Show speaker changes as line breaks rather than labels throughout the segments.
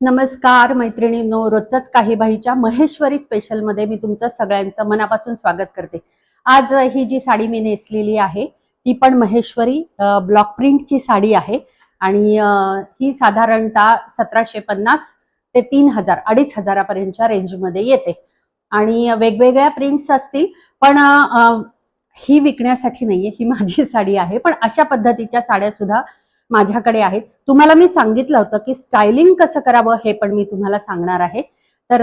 नमस्कार मैत्रिणींनो रोजच काही बाईच्या महेश्वरी स्पेशलमध्ये मी तुमचं सगळ्यांचं मनापासून स्वागत करते. आज ही जी साडी मी नेसलेली आहे ती पण महेश्वरी ब्लॉक प्रिंटची साडी आहे. आणि ही साधारणतः सतराशे पन्नास ते तीन हजार अडीच हजारापर्यंतच्या रेंजमध्ये येते. आणि वेगवेगळ्या प्रिंट्स असतील पण ही विकण्यासाठी नाहीये ही माझी साडी आहे. पण अशा पद्धतीच्या साड्या सुद्धा माझ्याकडे आहेत. तुम्हाला मी सांगितलं होतं की स्टायलिंग कसं करावं हे पण मी तुम्हाला सांगणार आहे. तर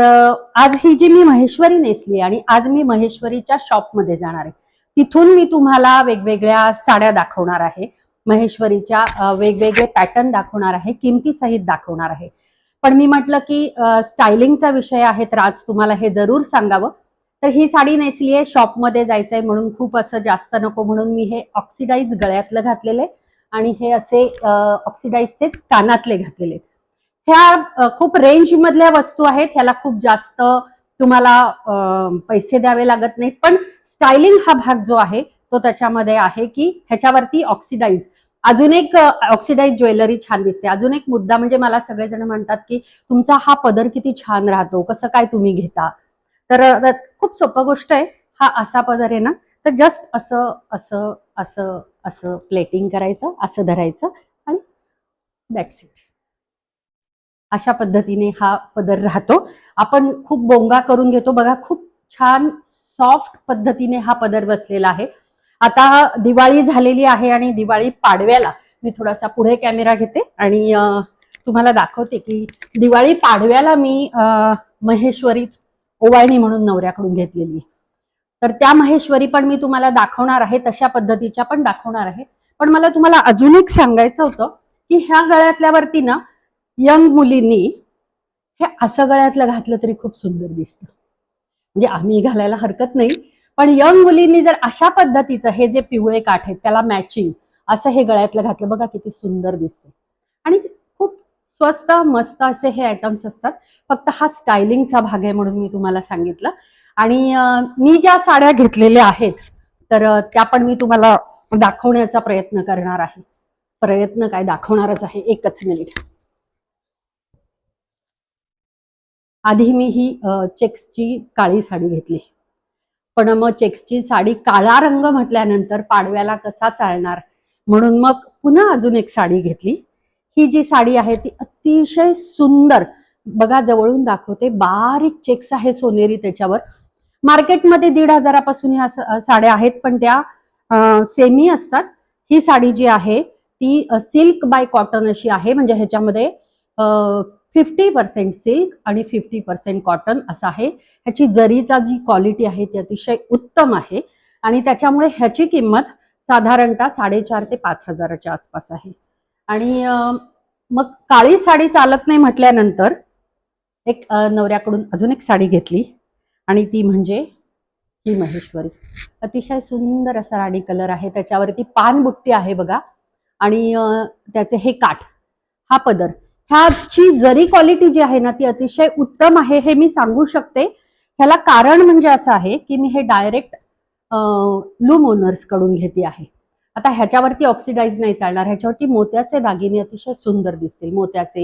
आज ही जी मी महेश्वरी नेसली आणि आज मी महेश्वरीच्या शॉपमध्ये जाणार आहे. तिथून मी तुम्हाला वेगवेगळ्या साड्या दाखवणार आहे. महेश्वरीच्या वेगवेगळे पॅटर्न दाखवणार आहे. किमतीसहित दाखवणार आहे. पण मी म्हटलं की स्टायलिंगचा विषय आहे तर आज तुम्हाला हे जरूर सांगावं. तर ही साडी नेसली आहे शॉपमध्ये जायचंय म्हणून खूप असं जास्त नको म्हणून मी हे ऑक्सिडाईज गळ्यातलं घातलेले आणि हे असे ऑक्सिडाईजचे कानातले घातलेले ह्या खूप रेंज मधल्या वस्तू आहेत. ह्याला खूप जास्त तुम्हाला पैसे द्यावे लागत नाहीत. पण स्टायलिंग हा भाग जो आहे तो त्याच्यामध्ये आहे की ह्याच्यावरती ऑक्सिडाईज अजून एक ऑक्सिडाईज ज्वेलरी छान दिसते. अजून एक मुद्दा म्हणजे मला सगळेजण म्हणतात की तुमचा हा पदर किती छान राहतो कसं काय तुम्ही घेता? तर खूप सोपं गोष्ट आहे. हा असा पदर आहे ना. तर जस्ट असं असं असं असं प्लेटिंग करायचं असं धरायचं आणि दॅट्स इट अशा पद्धतीने हा पदर राहतो. आपण खूप बोंगा करून घेतो. बघा खूप छान सॉफ्ट पद्धतीने हा पदर बसलेला आहे. आता दिवाळी झालेली आहे आणि दिवाळी पाडव्याला मी थोडासा पुढे कॅमेरा घेते आणि तुम्हाला दाखवते की दिवाळी पाडव्याला मी महेश्वरीच ओवाळणी म्हणून नवऱ्याकडून घेतलेली आहे. तर त्या महेश्वरी पण मी तुम्हाला दाखवणार आहे तशा पद्धतीच्या पण दाखवणार आहे. पण मला तुम्हाला अजून एक सांगायचं होतं की ह्या गळ्यातल्यावरती ना यंग मुलींनी हे असं गळ्यातलं घातलं तरी खूप सुंदर दिसतं. म्हणजे आम्ही घालायला हरकत नाही पण यंग मुलींनी जर अशा पद्धतीचं हे जे पिवळे काठ आहेत त्याला मॅचिंग असं हे गळ्यातलं घातलं बघा किती सुंदर दिसते आणि खूप स्वस्त मस्त असे हे आयटम्स असतात. फक्त हा स्टायलिंगचा भाग आहे म्हणून मी तुम्हाला सांगितलं. आणि मी ज्या साड्या घेतलेल्या आहेत तर त्या पण मी तुम्हाला दाखवण्याचा प्रयत्न करणार आहे. प्रयत्न काय दाखवणारच आहे एकच मिनिट. आधी मी ही चेक्सची काळी साडी घेतली. पण मग चेक्सची साडी काळा रंग म्हटल्यानंतर पाडव्याला कसा चालणार? म्हणून मग पुन्हा अजून एक साडी घेतली. ही जी साडी आहे ती अतिशय सुंदर. बघा जवळून दाखवते बारीक चेक्स आहे सोनेरी त्याच्यावर. मार्केटमध्ये दीड हजारापासून ह्या साड्या आहेत पण त्या सेमी असतात. ही साडी जी आहे ती सिल्क बाय कॉटन अशी आहे. म्हणजे ह्याच्यामध्ये फिफ्टी पर्सेंट सिल्क आणि फिफ्टी पर्सेंट कॉटन असं आहे. ह्याची जरीचा जी क्वालिटी आहे ती अतिशय उत्तम आहे. आणि त्याच्यामुळे ह्याची किंमत साधारणतः साडेचार ते पाच हजाराच्या आसपास आहे. आणि मग काळी साडी चालत नाही म्हटल्यानंतर एक नवऱ्याकडून अजून एक साडी घेतली. आणि ती म्हणजे ही महेश्वरी. अतिशय सुंदर असा राणी कलर आहे. त्याच्यावरती पानबुट्टी आहे बघा. आणि त्याचे हे काठ हा पदर. ह्याची जरी क्वालिटी जी आहे ना ती अतिशय उत्तम आहे हे मी सांगू शकते. ह्याला कारण म्हणजे असं आहे की मी हे डायरेक्ट लूम ओनर्सकडून घेते आहे. आता ह्याच्यावरती ऑक्सिडाईज नाही चालणार. ह्याच्यावरती मोत्याचे दागिने अतिशय सुंदर दिसतील. मोत्याचे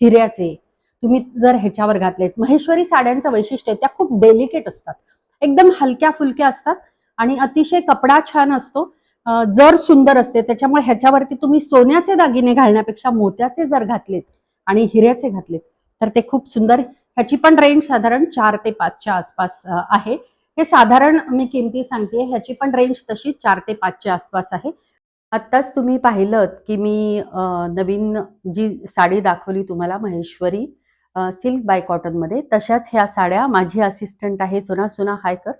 हिऱ्याचे तुम्ही जर ह्याच्यावर घातलेत महेश्वरी साड्यांचं वैशिष्ट्य त्या खूप डेलिकेट असतात. एकदम हलक्या फुलक्या असतात आणि अतिशय कपडा छान असतो. जर सुंदर असते त्याच्यामुळे ह्याच्यावरती तुम्ही सोन्याचे दागिने घालण्यापेक्षा मोत्याचे जर घातलेत आणि हिऱ्याचे घातलेत तर ते खूप सुंदर ह्याची पण रेंज साधारण चार ते पाचच्या आसपास आहे. हे साधारण मी किमती सांगते ह्याची पण रेंज तशी चार ते पाचच्या आसपास आहे. आत्ताच तुम्ही पाहिलं की मी नवीन जी साडी दाखवली तुम्हाला महेश्वरी सिल्क बाय कॉटनमध्ये. तशाच ह्या साड्या माझी असिस्टंट आहे सोना. सोना हाय कर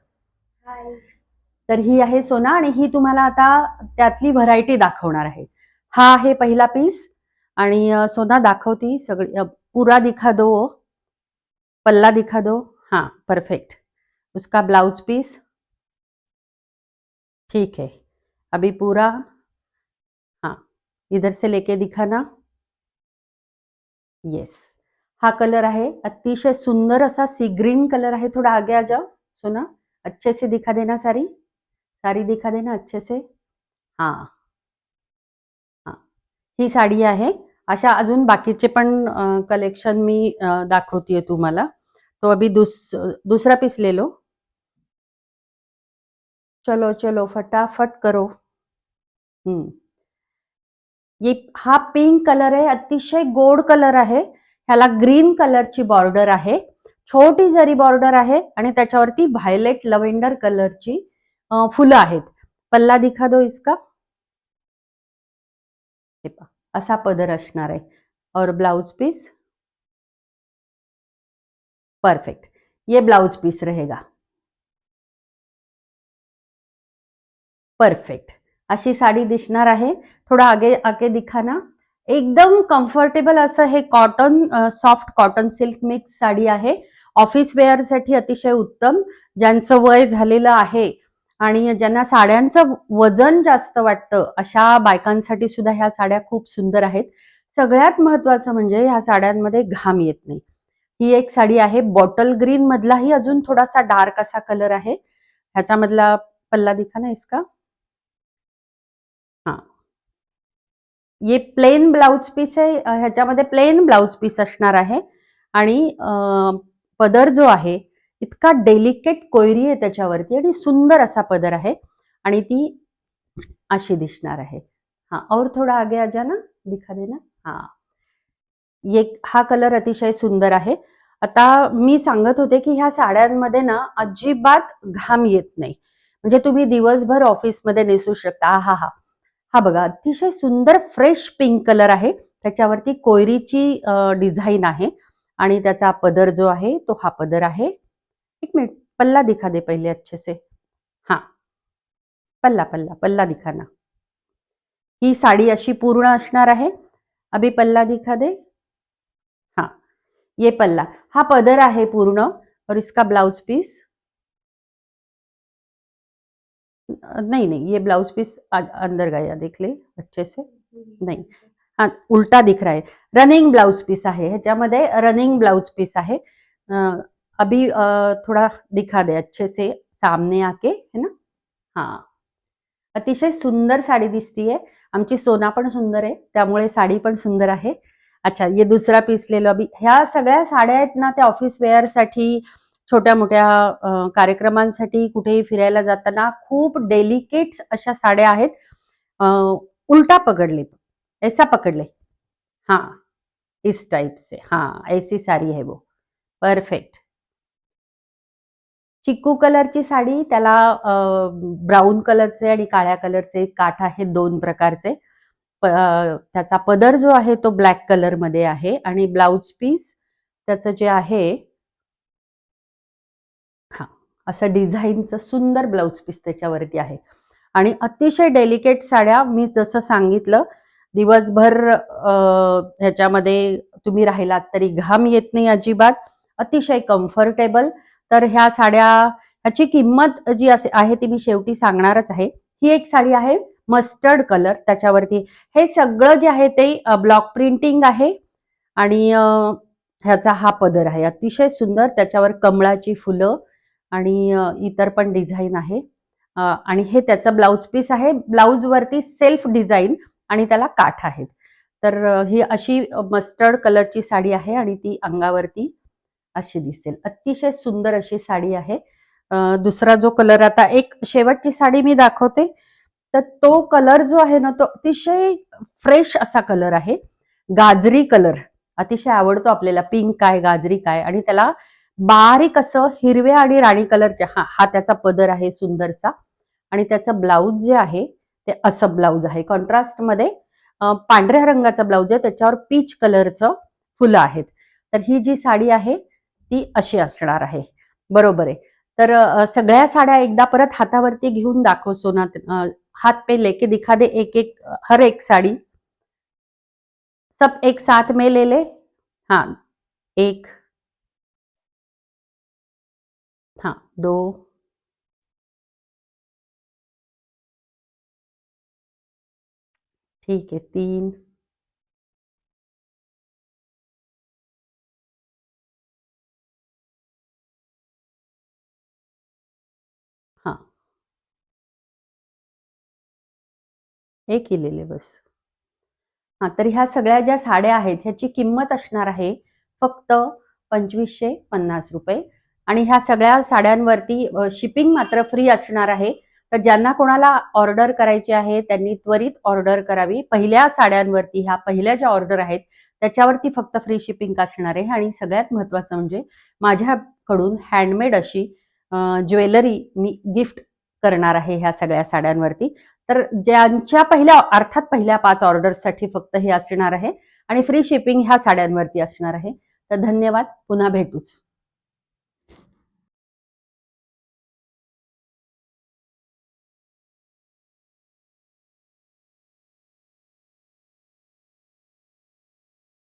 तर ही आहे सोना आणि ही तुम्हाला आता त्यातली व्हरायटी दाखवणार आहे. हा आहे पहिला पीस आणि सोना दाखवती सगळी पूरा दिखा दो पल्ला दिखा दो. हाँ परफेक्ट उसका ब्लाउज पीस ठीक है अभी पूरा. हाँ इधर से लेके दिखाना. येस हा कलर आहे. अतिशय सुंदर असा सी ग्रीन कलर आहे. थोड़ा आगे आ जाओ. सोना अच्छे से दिखा देना सारी. सारी दिखा देना अच्छे से. हाँ. हाँ. ही साडी आहे. अशा अजून बाकीचे पण कलेक्शन मी दाखवतेय तुम्हाला. तो अभी दुस दूसरा पीस ले लो. चलो चलो फटाफट करो. हम्म. ये हा पिंक कलर आहे. अतिशय गोड कलर आहे. ह्याला ग्रीन कलरची बॉर्डर आहे. छोटी जरी बॉर्डर आहे आणि त्याच्यावरती व्हायलेट लव्हेंडर कलरची फुलं आहेत. पल्ला दिखा दो इसका. असा पदर असणार आहे. और ब्लाउज पीस. परफेक्ट. ये ब्लाउज पीस रहेगा. परफेक्ट. अशी साडी दिसणार आहे. थोडा आगे आगे दिखाना एकदम कम्फर्टेबल असं हे cotton soft cotton silk mix sari आहे. ऑफिस वेअरसाठी अतिशय उत्तम ज्यांचं वय झालेलं आहे आणि ज्यांना साड्यांचं वजन जास्त वाटतं अशा बायकांसाठी सुद्धा ह्या साड्या खूप सुंदर आहेत. सगळ्यात महत्वाचं म्हणजे ह्या साड्यांमध्ये घाम येत नाही. ही एक साडी आहे बॉटल ग्रीन मधलाही अजून थोडासा डार्क असा कलर आहे. ह्याच्यामधला पल्ला दिखा ना इसका. हा. ये प्लेन ब्लाउज पीस आहे. ह्याच्यामध्ये प्लेन ब्लाउज पीस असणार आहे. आणि पदर जो आहे इतका डेलिकेट कोयरी आहे त्याच्यावरती आणि सुंदर असा पदर आहे. आणि ती अशी दिसणार आहे. हा और थोडा आगे आजा ना. दिखा देना. हा. ये हा कलर अतिशय सुंदर आहे. आता मी सांगत होते की ह्या साड्यांमध्ये ना अजिबात घाम येत नाही. म्हणजे तुम्ही दिवसभर ऑफिसमध्ये नेसू शकता. हा हा हा बघा अतिशय सुंदर फ्रेश पिंक कलर आहे. त्याच्यावरती कोयरीची डिझाईन आहे. आणि त्याचा पदर जो आहे तो हा पदर आहे. एक मिनिट पल्ला दिखा दे पहिले अच्छे से हा. पल्ला पल्ला पल्ला दिखा ना. ही साडी अशी पूर्ण असणार आहे. अभी पल्ला दिखा दे. हा. ये पल्ला. हा पदर आहे पूर्ण और इसका ब्लाउज पीस नहीं नहीं ये ब्लाउज पीस अंदर गया देख ले अच्छे से। नहीं हा उलटा दिख रहा है। रनिंग ब्लाउज पीस आहे ह्याच्यामध्ये रनिंग ब्लाउज पीस आहे। अभी थोड़ा दिखा दे अच्छे से सामने आके है ना? हाँ। अतिशय सुंदर साडी दिसतीये. आमची सोना पण सुंदर आहे त्यामुळे साडी पण सुंदर आहे. अच्छा ये दुसरा पीस लेलो अभी. ह्या सगळ्या साड्या आहेत ना त्या ऑफिस वेअरसाठी छोट्या मोठ्या कार्यक्रमांसाठी कुठेही फिरायला जाताना खूप डेलिकेट अशा साड्या आहेत. उलटा पकडले. ऐसा पकडले. हाँ. इस टाइप से. हाँ. ऐसी साडी आहे वो. परफेक्ट चिक्कू कलरची साडी त्याला ब्राऊन कलरचे आणि काळ्या कलरचे काठ आहेत दोन प्रकारचे. त्याचा पदर जो आहे तो ब्लॅक कलरमध्ये आहे आणि ब्लाउज पीस त्याचं जे आहे असं डिझाईनचं सुंदर ब्लाऊज पीस त्याच्यावरती आहे. आणि अतिशय डेलिकेट साड्या मी जसं सांगितलं दिवसभर ह्याच्यामध्ये तुम्ही राहिलात तरी घाम येत नाही अजिबात अतिशय कम्फर्टेबल तर ह्या साड्या ह्याची किंमत जी असे आहे ती मी शेवटी सांगणारच आहे. ही एक साडी आहे मस्टर्ड कलर त्याच्यावरती. हे सगळं जे आहे ते ब्लॉक प्रिंटिंग आहे. आणि ह्याचा हा पदर आहे. अतिशय सुंदर त्याच्यावर कमळाची फुलं आणि इतर पण डिझाईन आहे. आणि हे त्याचं ब्लाऊज पीस आहे. ब्लाऊजवरती सेल्फ डिझाईन आणि त्याला काठ आहेत. तर ही अशी मस्टर्ड कलरची साडी आहे आणि ती अंगावरती अशी दिसेल. अतिशय सुंदर अशी साडी आहे. दुसरा जो कलर आता एक शेवटची साडी मी दाखवते. तर तो कलर जो आहे ना तो अतिशय फ्रेश असा कलर आहे. गाजरी कलर. अतिशय आवडतो आपल्याला. पिंक काय गाजरी काय आणि त्याला बारीक असं हिरव्या आणि राणी कलरच्या हा हा त्याचा पदर आहे सुंदरसा आणि त्याचं ब्लाऊज जे आहे ते असं ब्लाऊज आहे. कॉन्ट्रास्टमध्ये पांढऱ्या रंगाचा ब्लाऊज आहे त्याच्यावर पीच कलरचं फुलं आहेत. तर ही जी साडी आहे ती अशी असणार आहे. बरोबर आहे. तर सगळ्या साड्या एकदा परत हातावरती घेऊन दाखव सोना हात पे लेके दिखा दे एक एक हर एक साड़ी. सब एक साथ में ले ले. हाँ. एक हां दो. ठीक है तीन. हाँ. एक केलेले बस. हा तर ह्या सगळ्या ज्या साड्या आहेत ह्याची किंमत असणार आहे फक्त पंचवीसशे पन्नास रुपये. आणि ह्या सगळ्या साड्यांवरती शिपिंग मात्र फ्री असणार आहे. तर ज्यांना कोणाला ऑर्डर करायची आहे त्यांनी त्वरित ऑर्डर करावी. पहिल्या साड्यांवरती ह्या पहिल्या ज्या ऑर्डर आहेत त्याच्यावरती फक्त फ्री शिपिंग असणार आहे. आणि सगळ्यात महत्त्वाचं म्हणजे माझ्याकडून हँडमेड अशी ज्वेलरी मी गिफ्ट करणार आहे ह्या सगळ्या साड्यांवरती. तर ज्यांच्या पहिल्या अर्थात पहिल्या पाच ऑर्डर्ससाठी फक्त हे असणार आहे. आणि फ्री शिपिंग ह्या साड्यांवरती असणार आहे. तर धन्यवाद. पुन्हा भेटूच.